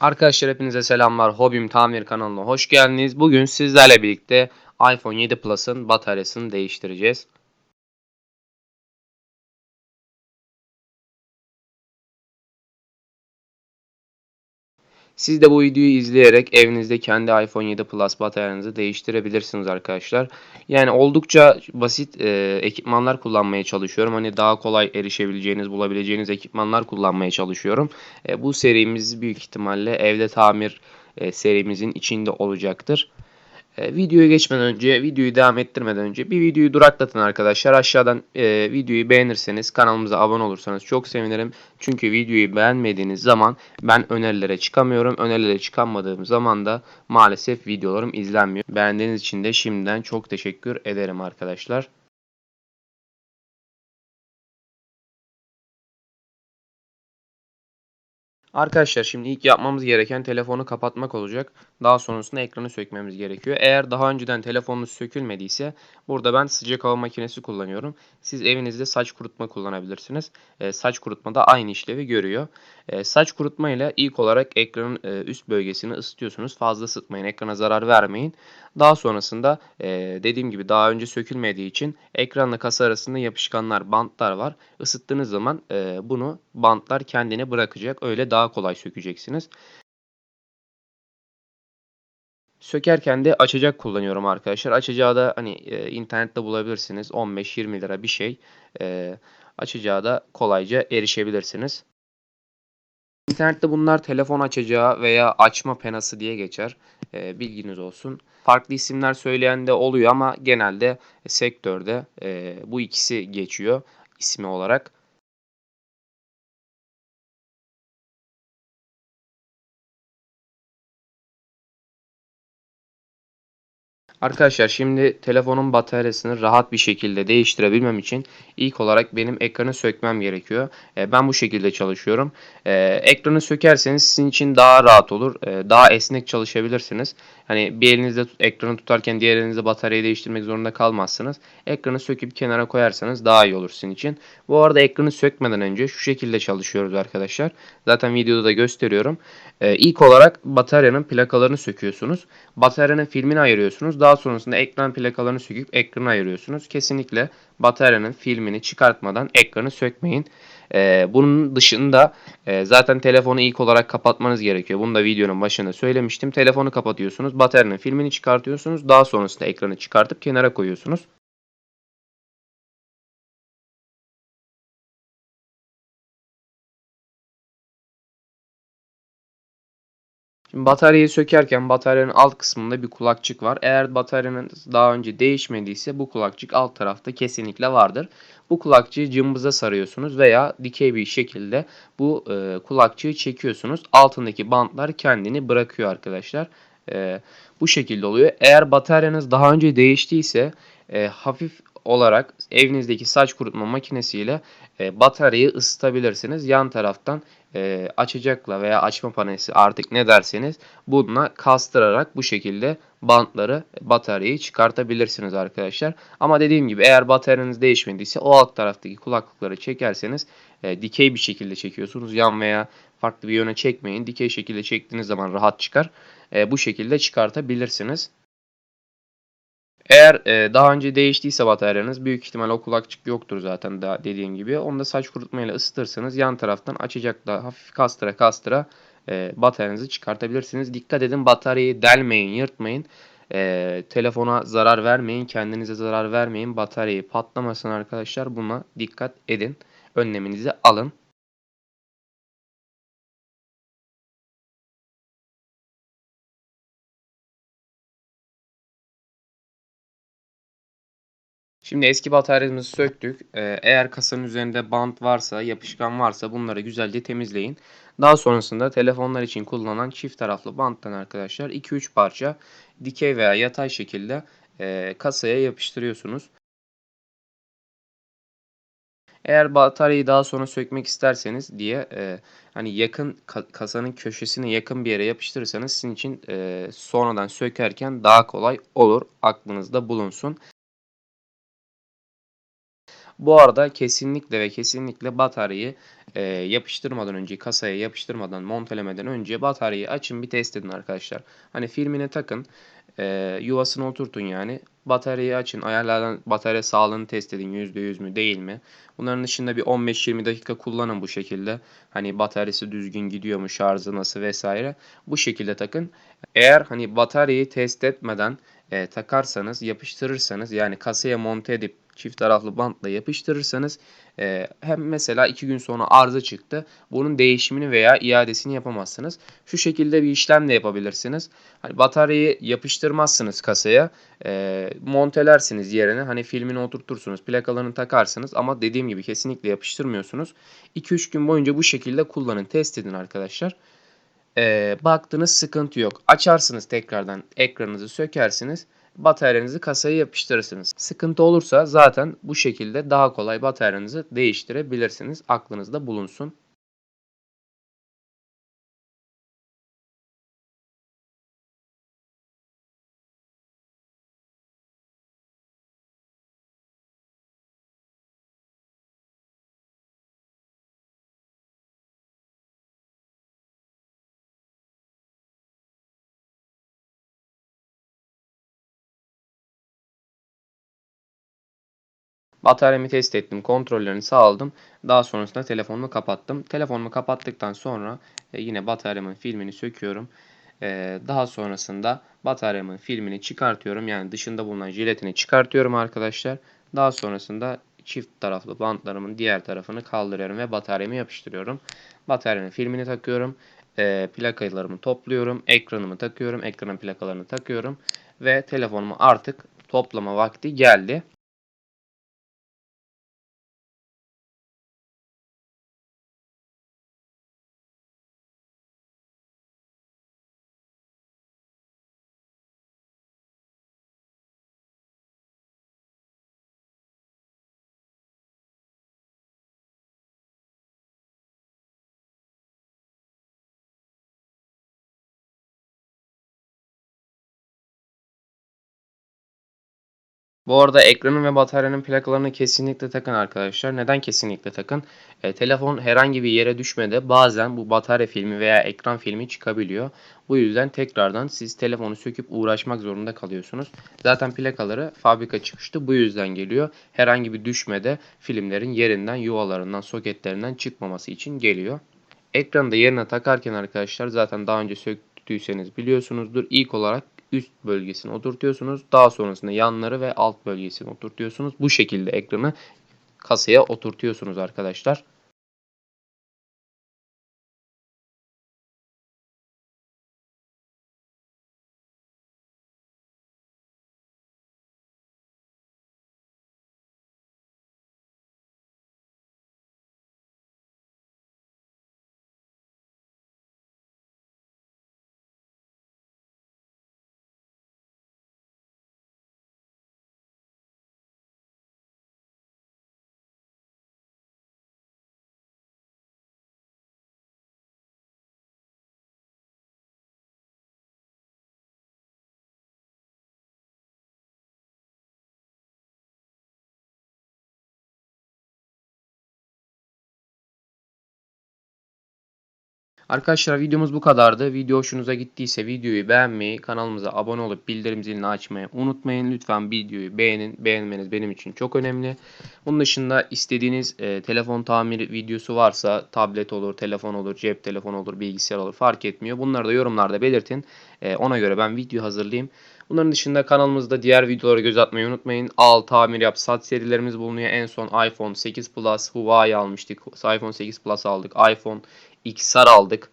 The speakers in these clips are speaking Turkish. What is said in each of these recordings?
Arkadaşlar hepinize selamlar. Hobim Tamir kanalına hoş geldiniz. Bugün sizlerle birlikte iPhone 7 Plus'ın bataryasını değiştireceğiz. Siz de bu videoyu izleyerek evinizde kendi iPhone 7 Plus bataryanızı değiştirebilirsiniz arkadaşlar. Yani oldukça basit e, ekipmanlar kullanmaya çalışıyorum. Hani daha kolay erişebileceğiniz, bulabileceğiniz ekipmanlar kullanmaya çalışıyorum. E, bu serimiz büyük ihtimalle evde tamir e, serimizin içinde olacaktır. E, videoya geçmeden önce, videoyu devam ettirmeden önce bir videoyu duraklatın arkadaşlar. Aşağıdan e, videoyu beğenirseniz, kanalımıza abone olursanız çok sevinirim. Çünkü videoyu beğenmediğiniz zaman ben önerilere çıkamıyorum. Önerilere çıkamadığım zaman da maalesef videolarım izlenmiyor. Beğendiğiniz için de şimdiden çok teşekkür ederim arkadaşlar. Arkadaşlar şimdi ilk yapmamız gereken telefonu kapatmak olacak. Daha sonrasında ekranı sökmemiz gerekiyor. Eğer daha önceden telefonunuz sökülmediyse burada ben sıcak hava makinesi kullanıyorum. Siz evinizde saç kurutma kullanabilirsiniz. E, saç kurutma da aynı işlevi görüyor. E, saç kurutma ile ilk olarak ekranın e, üst bölgesini ısıtıyorsunuz. Fazla ısıtmayın, ekrana zarar vermeyin. Daha sonrasında e, dediğim gibi daha önce sökülmediği için ekranla kasa arasında yapışkanlar, bantlar var. Isıttığınız zaman e, bunu bantlar kendine bırakacak. Öyle daha kolay sökeceksiniz. Sökerken de açacak kullanıyorum arkadaşlar. Açacağı da hani e, internette bulabilirsiniz. 15-20 lira bir şey. E, açacağı da kolayca erişebilirsiniz. İnternette bunlar telefon açacağı veya açma penası diye geçer. E, bilginiz olsun. Farklı isimler söyleyen de oluyor ama genelde sektörde e, bu ikisi geçiyor ismi olarak. Arkadaşlar şimdi telefonun bataryasını rahat bir şekilde değiştirebilmem için ilk olarak benim ekranı sökmem gerekiyor. E, ben bu şekilde çalışıyorum. E, ekranı sökerseniz sizin için daha rahat olur. E, daha esnek çalışabilirsiniz. Hani bir elinizde ekranı tutarken diğer elinizde bataryayı değiştirmek zorunda kalmazsınız. Ekranı söküp kenara koyarsanız daha iyi olur sizin için. Bu arada ekranı sökmeden önce şu şekilde çalışıyoruz arkadaşlar. Zaten videoda da gösteriyorum. E, ilk olarak bataryanın plakalarını söküyorsunuz. Bataryanın filmini ayırıyorsunuz. Daha sonrasında ekran plakalarını söküp ekranı ayırıyorsunuz. Kesinlikle bataryanın filmini çıkartmadan ekranı sökmeyin. Ee, bunun dışında e, zaten telefonu ilk olarak kapatmanız gerekiyor. Bunu da videonun başında söylemiştim. Telefonu kapatıyorsunuz. Bataryanın filmini çıkartıyorsunuz. Daha sonrasında ekranı çıkartıp kenara koyuyorsunuz. Bataryayı sökerken bataryanın alt kısmında bir kulakçık var. Eğer bataryanın daha önce değişmediyse bu kulakçık alt tarafta kesinlikle vardır. Bu kulakçığı cımbıza sarıyorsunuz veya dikey bir şekilde bu e, kulakçığı çekiyorsunuz. Altındaki bantlar kendini bırakıyor arkadaşlar. E, bu şekilde oluyor. Eğer bataryanız daha önce değiştiyse e, hafif olarak evinizdeki saç kurutma makinesiyle e, bataryayı ısıtabilirsiniz. Yan taraftan e, açacakla veya açma panesi artık ne derseniz bununla kastırarak bu şekilde bantları bataryayı çıkartabilirsiniz arkadaşlar. Ama dediğim gibi eğer bataryanız değişmediyse o alt taraftaki kulaklıkları çekerseniz e, dikey bir şekilde çekiyorsunuz. Yan veya farklı bir yöne çekmeyin. Dikey şekilde çektiğiniz zaman rahat çıkar. E, bu şekilde çıkartabilirsiniz. Eğer e, daha önce değiştiyse bataryanız büyük ihtimal o kulakçık yoktur zaten daha dediğim gibi. Onu da saç kurutmayla ısıtırsanız yan taraftan açacakla hafif kastıra kastıra e, bataryanızı çıkartabilirsiniz. Dikkat edin bataryayı delmeyin, yırtmayın. E, telefona zarar vermeyin, kendinize zarar vermeyin. Bataryayı patlamasın arkadaşlar. Buna dikkat edin. Önleminizi alın. Şimdi eski bataryamızı söktük. Ee, eğer kasanın üzerinde bant varsa, yapışkan varsa bunları güzelce temizleyin. Daha sonrasında telefonlar için kullanılan çift taraflı banttan arkadaşlar 2-3 parça dikey veya yatay şekilde e, kasaya yapıştırıyorsunuz. Eğer bataryayı daha sonra sökmek isterseniz diye e, hani yakın kasanın köşesine yakın bir yere yapıştırırsanız sizin için e, sonradan sökerken daha kolay olur. Aklınızda bulunsun. Bu arada kesinlikle ve kesinlikle bataryayı e, yapıştırmadan önce kasaya yapıştırmadan montelemeden önce bataryayı açın bir test edin arkadaşlar. Hani filmine takın e, yuvasına oturtun yani. Bataryayı açın. Ayarlardan batarya sağlığını test edin. %100 mü değil mi? Bunların dışında bir 15-20 dakika kullanın bu şekilde. Hani bataryası düzgün gidiyor mu, şarjı nasıl vesaire. Bu şekilde takın. Eğer hani bataryayı test etmeden e, takarsanız, yapıştırırsanız yani kasaya monte edip çift taraflı bantla yapıştırırsanız e, hem mesela 2 gün sonra arıza çıktı. Bunun değişimini veya iadesini yapamazsınız. Şu şekilde bir işlem de yapabilirsiniz. Hani bataryayı yapıştırmazsınız kasaya. E, montelersiniz yerine. Hani filmini oturtursunuz. Plakalarını takarsınız ama dediğim gibi kesinlikle yapıştırmıyorsunuz. 2-3 gün boyunca bu şekilde kullanın. Test edin arkadaşlar. E, baktınız sıkıntı yok. Açarsınız tekrardan ekranınızı sökersiniz bataryanızı kasaya yapıştırırsınız. Sıkıntı olursa zaten bu şekilde daha kolay bataryanızı değiştirebilirsiniz. Aklınızda bulunsun. Bataryamı test ettim. Kontrollerini sağladım. Daha sonrasında telefonumu kapattım. Telefonumu kapattıktan sonra e, yine bataryamın filmini söküyorum. E, daha sonrasında bataryamın filmini çıkartıyorum. Yani dışında bulunan jiletini çıkartıyorum arkadaşlar. Daha sonrasında çift taraflı bantlarımın diğer tarafını kaldırıyorum ve bataryamı yapıştırıyorum. Bataryanın filmini takıyorum. E, plakalarımı topluyorum. Ekranımı takıyorum. Ekranın plakalarını takıyorum. Ve telefonumu artık toplama vakti geldi. Bu arada ekranın ve bataryanın plakalarını kesinlikle takın arkadaşlar. Neden kesinlikle takın? E, telefon herhangi bir yere düşmede bazen bu batarya filmi veya ekran filmi çıkabiliyor. Bu yüzden tekrardan siz telefonu söküp uğraşmak zorunda kalıyorsunuz. Zaten plakaları fabrika çıkıştı bu yüzden geliyor. Herhangi bir düşmede filmlerin yerinden, yuvalarından, soketlerinden çıkmaması için geliyor. Ekranı da yerine takarken arkadaşlar zaten daha önce söktüyseniz biliyorsunuzdur. İlk olarak üst bölgesini oturtuyorsunuz. Daha sonrasında yanları ve alt bölgesini oturtuyorsunuz. Bu şekilde ekranı kasaya oturtuyorsunuz arkadaşlar. Arkadaşlar videomuz bu kadardı. Video hoşunuza gittiyse videoyu beğenmeyi, kanalımıza abone olup bildirim zilini açmayı unutmayın. Lütfen videoyu beğenin. Beğenmeniz benim için çok önemli. Bunun dışında istediğiniz e, telefon tamiri videosu varsa tablet olur, telefon olur, cep telefonu olur, bilgisayar olur fark etmiyor. Bunları da yorumlarda belirtin. E, ona göre ben video hazırlayayım. Bunların dışında kanalımızda diğer videolara göz atmayı unutmayın. Al, tamir yap, sat serilerimiz bulunuyor. En son iPhone 8 Plus Huawei almıştık. iPhone 8 Plus aldık. iPhone XR aldık.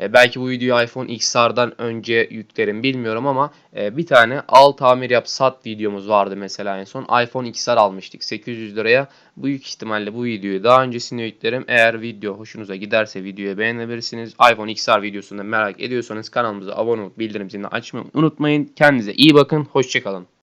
E, belki bu videoyu iPhone XR'dan önce yüklerim bilmiyorum ama e, bir tane al tamir yap sat videomuz vardı mesela en son. iPhone XR almıştık 800 liraya. Büyük ihtimalle bu videoyu daha öncesinde yüklerim. Eğer video hoşunuza giderse videoyu beğenebilirsiniz. iPhone XR videosunu merak ediyorsanız kanalımıza abone olup bildirim zilini açmayı unutmayın. Kendinize iyi bakın. Hoşçakalın.